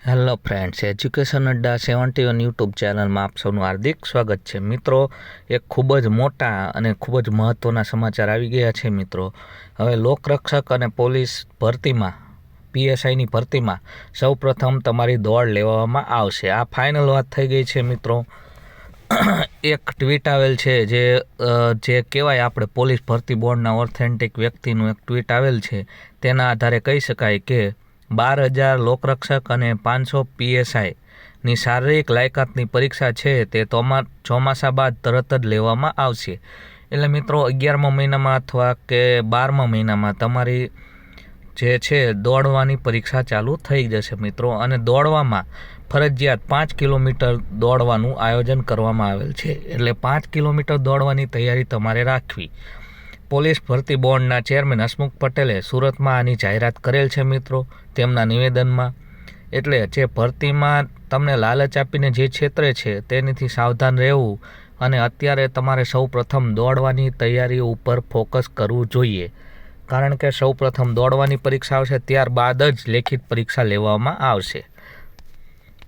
Hello friends education Adda seventy one YouTube ચેનલમાં આપ સૌનું હાર્દિક સ્વાગત છે. મિત્રો, એક ખૂબ જ મોટા અને ખૂબ જ મહત્ત્વના સમાચાર આવી ગયા છે મિત્રો. હવે લોકરક્ષક અને પોલીસ ભરતીમાં પીએસઆઈની ભરતીમાં સૌ પ્રથમ તમારી દોડ લેવામાં આવશે. આ ફાઇનલ વાત થઈ ગઈ છે મિત્રો. એક ટ્વીટ આવેલ છે જે જે કહેવાય આપણે પોલીસ ભરતી બોર્ડના ઓથેન્ટિક વ્યક્તિનું એક ટ્વીટ આવેલ છે. તેના આધારે કહી શકાય કે બાર હજાર લોકરક્ષક અને પાંચસો પીએસઆઈની શારીરિક લાયકાતની પરીક્ષા છે તે તોમા, ચોમાસા બાદ તરત જ લેવામાં આવશે. એટલે મિત્રો, અગિયારમા મહિનામાં અથવા કે બારમા મહિનામાં તમારી જે છે દોડવાની પરીક્ષા ચાલુ થઈ જશે મિત્રો. અને દોડવામાં ફરજિયાત પાંચ કિલોમીટર દોડવાનું આયોજન કરવામાં આવેલ છે. એટલે પાંચ કિલોમીટર દોડવાની તૈયારી તમારે રાખવી. પોલીસ ભરતી બોર્ડના ચેરમેન હસમુખ પટેલે સુરતમાં આની જાહેરાત કરેલ છે મિત્રો, તેમના નિવેદનમાં. એટલે જે ભરતીમાં તમને લાલચ આપીને જે ક્ષેત્રે છે તેનીથી સાવધાન રહેવું અને અત્યારે તમારે સૌ પ્રથમ દોડવાની તૈયારી ઉપર ફોકસ કરવું જોઈએ. કારણ કે સૌ પ્રથમ દોડવાની પરીક્ષા આવશે, ત્યારબાદ જ લેખિત પરીક્ષા લેવામાં આવશે.